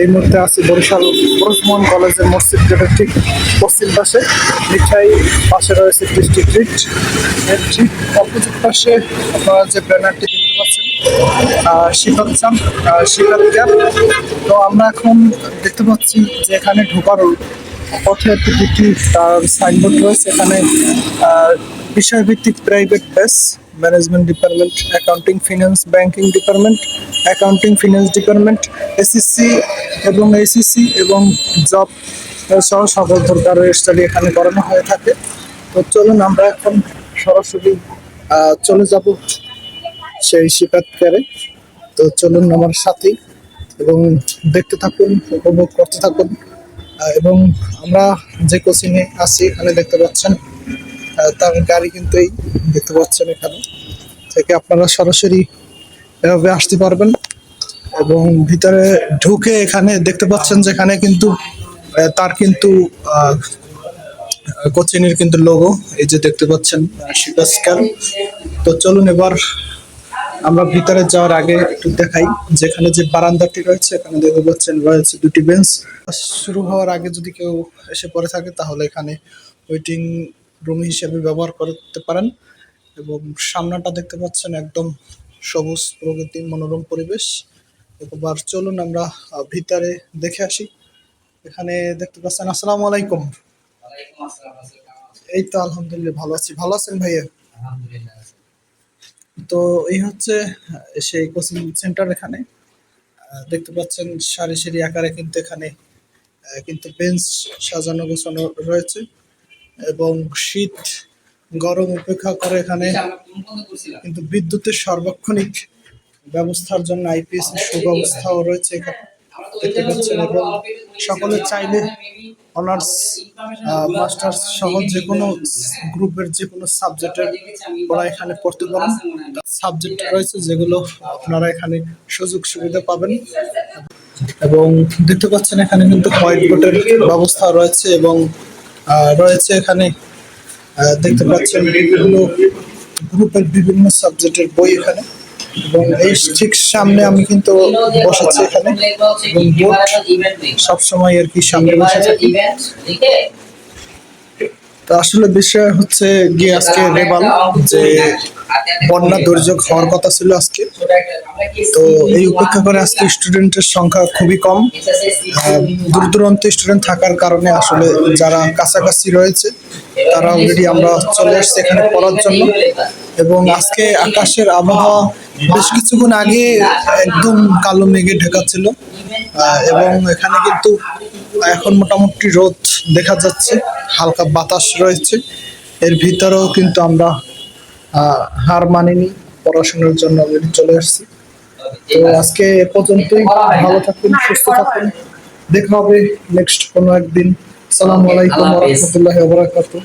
এই মুহূর্তে আছি বরিশাল ওসমান কলেজের মসজিদ গেটের ঠিক পশ্চিম পাশে। মিঠাই পাশে রয়েছে ডিস্ট্রিক্ট রিট এর ঠিক অপোজিট পাশে আপনারা যে ব্যানারটি দেখতে পাচ্ছেন চান শিকার ক্যাব তো আমরা এখন দেখতে পাচ্ছি যে এখানে ঢোকার পথে দুটি তার সাইনবোর্ড রয়েছে। এখানে বিষয়ভিত্তিক private base management department accounting finance banking department accounting finance department SSC এবং এসিসি এবং জব সহ সকল প্রকারের স্টাডি এখানে করানো হয়ে থাকে। তো চলুন আমরা এখন সরাসরি চলে যাব সেই শিক্ষার্থীকারে তো চলুন আমার সাথেই এবং দেখতে থাকুন, উপভোগ করতে থাকুন। এবং আমরা যে কোচিংয়ে আছি, এখানে দেখতে পাচ্ছেন তার গাড়ি কিন্তু এই দেখতে পাচ্ছেন এখানে। থেকে আপনারা সরাসরি এভাবে আসতে পারবেন এবং ভিতরে ঢুকে এখানে দেখতে পাচ্ছেন যেখানে কিন্তু তার কিন্তু কোচিনের কিন্তু লোগো এই যে দেখতে পাচ্ছেন শিকা স্ক্যান। তো চলুন এবার আমরা ভিতরে যাওয়ার আগে একটু দেখাই। যেখানে যে বারান্দাটি রয়েছে, এখানে দেখতে পাচ্ছেন রয়েছে দুটি বেঞ্চ। শুরু হওয়ার আগে যদি কেউ এসে পড়ে থাকে, তাহলে এখানে ওয়েটিং রুম হিসেবে ব্যবহার করতে পারেন এবং সামনাটা দেখতে পাচ্ছেন একদম সবুজ প্রকৃতি মনোরম পরিবেশ। এবার চলুন আমরা ভিতরে দেখে আসি। এখানে দেখতে পাচ্ছেন আসসালামু আলাইকুম? এই তো আলহামদুলিল্লাহ ভালো আছি। ভালো আছেন ভাইয়া? তো এই হচ্ছে সেই কোচিং সেন্টার এখানে। দেখতে পাচ্ছেন সারি সারি আকারে কিন্তু এখানে কিন্তু বেঞ্চ সাজানো গোছানো রয়েছে। এবং শীত গরম উপেক্ষা করে এখানে? কিন্তু বিদ্যুতের সার্বক্ষণিক ব্যবস্থার জন্য আইপিএস এর সুব্যবস্থাও রয়েছে এখানে দেখতে পাচ্ছেন এবং সকলে চাইলে অনার্স মাস্টার্স সহ যে কোনো গ্রুপের যে কোনো সাবজেক্টের পড়া এখানে পড়তে পারেন সাবজেক্ট রয়েছে যেগুলো আপনারা এখানে সুযোগ সুবিধা পাবেন এবং দেখতে পাচ্ছেন এখানে কিন্তু হোয়াইট বোর্ডের ব্যবস্থা রয়েছে এবং রয়েছে এখানে দেখতে পাচ্ছেন বিভিন্ন গ্রুপের বিভিন্ন সাবজেক্টের বই এখানে। এবং এই ঠিক সামনে আমি কিন্তু বসেছি এখানে। এবং বোর্ড সবসময় আর কি সামনে বসে থাকি আসলে বিষয় হচ্ছে গিয়ে আজকে রেবাল যে বন্যা দুর্যোগ হওয়ার কথা ছিল আজকে, তো এই উপেক্ষা করে আজকে স্টুডেন্টের সংখ্যা খুবই কম। দূর দূরান্ত স্টুডেন্ট থাকার কারণে আসলে যারা কাছাকাছি রয়েছে, তারা অলরেডি আমরা চলে আসছি এখানে পড়ার জন্য। এবং আজকে আকাশের আবহাওয়া বেশ কিছুক্ষণ আগে একদম কালো মেঘে ঢেকা ছিল এবং এখানে কিন্তু এখন মোটামুটি রোদ দেখা যাচ্ছে। হালকা বাতাস রয়েছে। এর ভিতরেও কিন্তু আমরা আহ, হার মানিনি পড়াশোনার জন্য অলরেডি চলে আসছি। তো আজকে এ পর্যন্তই ভালো থাকুন সুস্থ থাকুন দেখা হবে নেক্সট কোনো একদিন। সালামালাইকুম। রহমতুল্লাহ বারাকাতুহ।